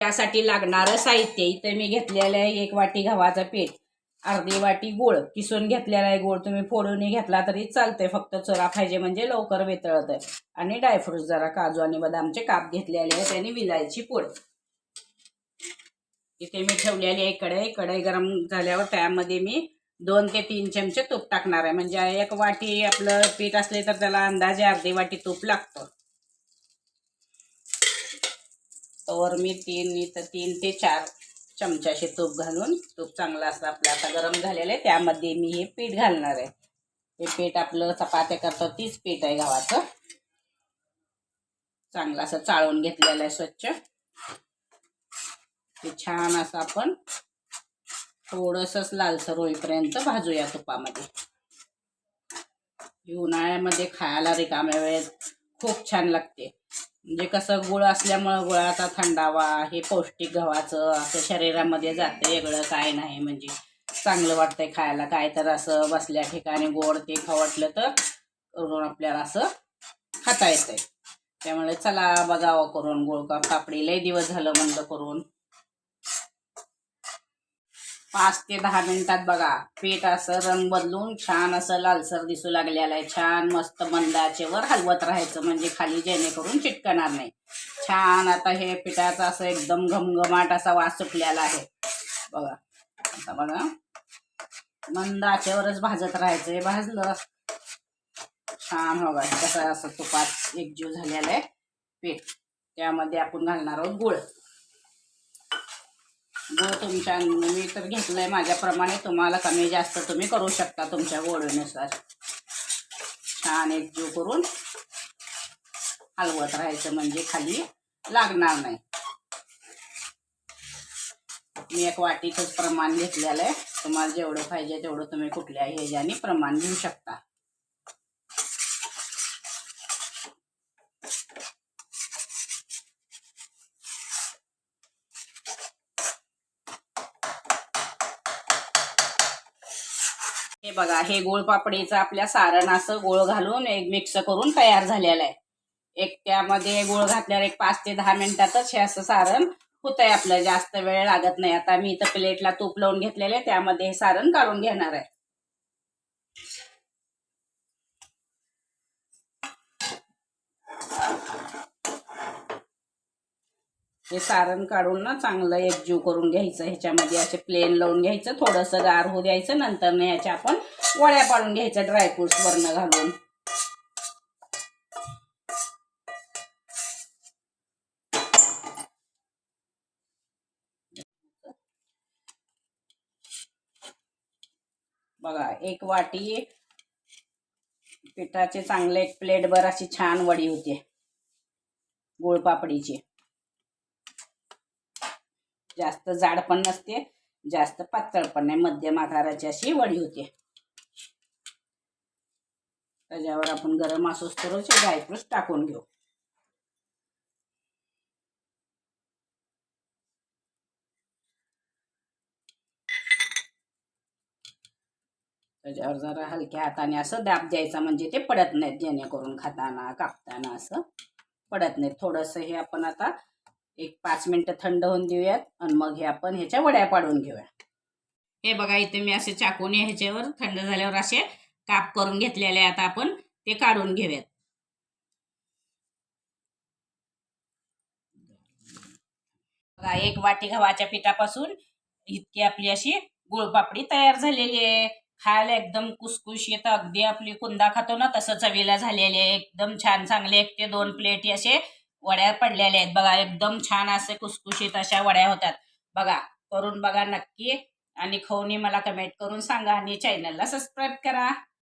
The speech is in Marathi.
त्यासाठी लागणारं साहित्य इथे मी घेतलेलं आहे एक वाटी गव्हाचं पीठ अर्धी वाटी गोळ किसून घेतलेला आहे गोळ. तुम्ही फोडून घेतला तरी चालतंय फक्त चोरा पाहिजे म्हणजे लवकर वितळत आहे आणि ड्रायफ्रूट जरा काजू आणि बदामचे काप घेतलेले आहेत आणि विलायची पूड. इथे मी ठेवलेली आहे कढई. कढई गरम झाल्यावर त्यामध्ये मी दोन ते तीन चमचे तूप टाकणार आहे. म्हणजे एक वाटी आपलं पीठ असले तर त्याला अंदाजे अर्धी वाटी तूप लागतं. तर मी तीन इथं तीन ते चार चमचाशे तूप घालून तूप चांगलं असं आपलं आता गरम झालेलं आहे त्यामध्ये मी हे पीठ घालणार आहे. हे पीठ आपलं चपात्या करतो तीच पीठ आहे गव्हाचं. चांगलं असं चाळून घेतलेलं आहे स्वच्छ. ते छान असं आपण थोडंसंच लालसर होईपर्यंत भाजूया तुपामध्ये. उन्हाळ्यामध्ये खायला रिकाम्या वेळेत खूप छान लागते. म्हणजे कसं गुळ असल्यामुळं गुळाचा थंडावा हे पौष्टिक गव्हाचं असं शरीरामध्ये जाते वेगळं काय नाही. म्हणजे चांगलं वाटतंय खायला. काय तर असं बसल्या ठिकाणी गोड ते खाऊ वाटलं तर करून आपल्याला असं खाता येतंय. त्यामुळे चला बघावं करून गुळ. कापडी लय दिवस झालं म्हणलं करून. पाच ते दहा मिनिटात बघा. पीठ असं रंग बदलून छान असं लालसर दिसू लागलेलं आहे. छान मस्त मंदाचेवर हलवत राहायचं म्हणजे खाली जेणेकरून चिटकणार नाही. छान आता हे पिठाचा असं एकदम घमघमाट असा वास सुटलेला आहे. बघा. आता बघा. मंद आचेवरच भाजत राहायचं हे भाजलं. छान बघा. कसं असं तुपात एकजीव झालेलं आहे. पीठ. त्यामध्ये आपण घालणार आहोत गुळ. तुमच्या मी तर घेतलंय माझ्याप्रमाणे. तुम्हाला कमी जास्त तुम्ही करू शकता तुमच्या गोडीनुसार छान एकजीव करून हलवत राहायचं म्हणजे खाली लागणार नाही. मी एक वाटीचंच प्रमाण घेतलेलं आहे. तुम्हाला जेवढं पाहिजे तेवढं तुम्ही कुठल्याही ह्याच्याने प्रमाण घेऊ शकता. हे बघा हे गोळ पापडीचं आपल्या सारण असं गोळ घालून एक मिक्स करून तयार झालेलं आहे. एक त्यामध्ये गोळ घातल्यावर एक पाच ते दहा मिनिटातच हे असं सारण होतंय आपलं. जास्त वेळ लागत नाही. आता मी इथं प्लेटला तूप लावून घेतलेलं आहे त्यामध्ये हे सारण काढून घेणार आहे. हे सारण काढून ना चांगलं एकजीव करून घ्यायचं ह्याच्यामध्ये असे प्लेन लावून घ्यायचं थोडंसं गार होऊ द्यायचं नंतर ना याच्या आपण वड्या पाडून घ्यायचं ड्रायफ्रुट्स वरनं घालून. बघा एक वाटी पिठाचे चांगले एक प्लेटभर अशी छान वडी होते. गुळपापडीची. जास्त जाड पण नसते जास्त पातळ पण नाही. मध्यम आकाराची अशी वडी होते. त्याच्यावर आपण गरम असोच थोडंसे ड्रायफ्रुट्स टाकून घेऊ. त्याच्यावर जरा हलक्या हाताने असं दाब द्यायचा म्हणजे ते पडत नाहीत जेणेकरून खाताना कापताना असं पडत नाहीत. थोडंसं हे आपण आता एक पाच मिनटं थंड होऊन देऊयात आणि मग हे आपण ह्याच्या वड्या पाडून घेऊया. हे बघा इथे मी असे चाकूने ह्याच्यावर थंड झाल्यावर असे काप करून घेतलेले आता आपण ते काढून घेऊयात. बघा एक वाटी गव्हाच्या पिठापासून इतकी आपली अशी गुळपापडी तयार झालेली आहे. खायला एकदम कुसकुशीत अगदी आपली कुंदा खातो ना तसं चवीला झालेली आहे. एकदम छान चांगले एक ते दोन प्लेट असे वड्या पडलेल्या आहेत. बघा एकदम छान असे कुसकुशीत अशा वड्या होतात. बघा करून बघा नक्की. आणि खाऊनी मला कमेंट करून सांगा आणि चॅनलला सबस्क्राईब करा.